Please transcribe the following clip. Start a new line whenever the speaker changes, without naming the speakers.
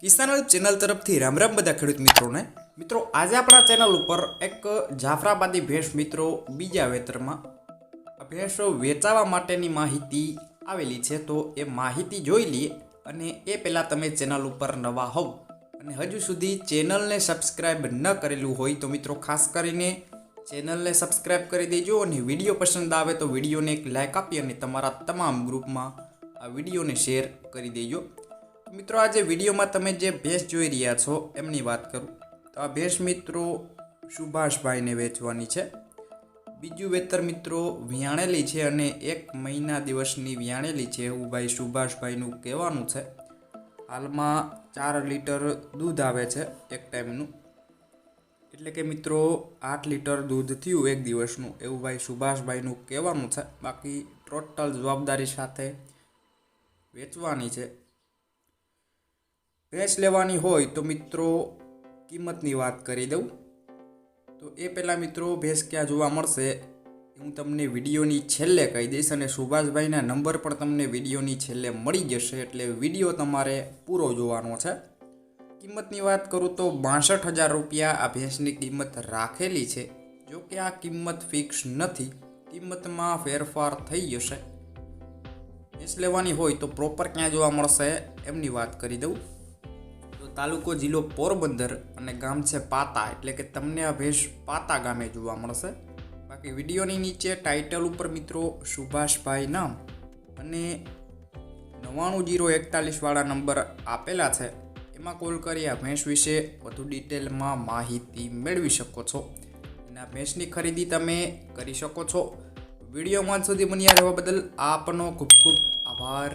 કિસાન channel તરફથી રામ રામ બધા ખેડૂત મિત્રોને. મિત્રો, આજે આપણા ચેનલ ઉપર એક જાફરાબાદી ભેંસ મિત્રો બીજા વેતરમાં ભેંસો વેચાવા માટેની માહિતી આવેલી છે. તો એ માહિતી જોઈ લઈએ અને એ પહેલાં તમે ચેનલ ઉપર નવા હોવ અને હજુ સુધી ચેનલને સબસ્ક્રાઈબ ન કરેલું હોય તો મિત્રો, ખાસ કરીને ચેનલને સબસ્ક્રાઈબ કરી દેજો અને વીડિયો પસંદ આવે તો વિડીયોને એક લાઇક આપી અને તમારા તમામ ગ્રુપમાં આ વિડીયોને શેર કરી દેજો. મિત્રો આજે વિડીયોમાં તમે જે ભેંસ જોઈ રહ્યા છો, એમની વાત કરું. તો આ ભેંસ મિત્રો સુભાષભાઈને વેચવાની છે. બીજું વેતર મિત્રો વ્યાણેલી છે અને એક મહિના દિવસની વ્યાણેલી છે એવું ભાઈ સુભાષભાઈનું કહેવાનું છે. હાલમાં ચાર લીટર દૂધ આવે છે એક ટાઈમનું. એટલે કે મિત્રો, આઠ લીટર દૂધ થયું એક દિવસનું, એવું ભાઈ સુભાષભાઈનું કહેવાનું છે. બાકી ટોટલ જવાબદારી સાથે વેચવાની છે. ભેંસ લેવાની હોય તો મિત્રો કિંમતની વાત કરી દઉં. તો એ પહેલાં મિત્રો ભેંસ ક્યાં જોવા મળશે હું તમને વિડીયોની છેલ્લે કહી દઈશ અને સુભાષભાઈના નંબર પણ તમને વિડીયોની છેલ્લે મળી જશે એટલે વીડિયો તમારે પૂરો જોવાનો છે. કિંમતની વાત કરું તો બાસઠ હજાર રૂપિયા આ ભેંસની કિંમત રાખેલી છે. જો કે આ કિંમત ફિક્સ નથી, કિંમતમાં ફેરફાર થઈ જશે. ભેંસ લેવાની હોય તો પ્રોપર ક્યાં જોવા મળશે એમની વાત કરી દઉં. તાલુકો જિલ્લો પોરબંદર અને ગામ છે પાતા. એટલે કે તમને આ ભેંસ પાતા ગામે જોવા મળશે. બાકી વિડીયોની નીચે ટાઇટલ ઉપર મિત્રો સુભાષભાઈ નામ અને નવ્વાણું જીરો એકતાલીસવાળા નંબર આપેલા છે. એમાં કોલ કરી આ ભેંસ વિશે વધુ ડિટેલમાં માહિતી મેળવી શકો છો. અને આ ભેંસની ખરીદી તમે કરી શકો છો. વિડીયોમાં સુધી બન્યા રહેવા બદલ આપનો ખૂબ ખૂબ આભાર.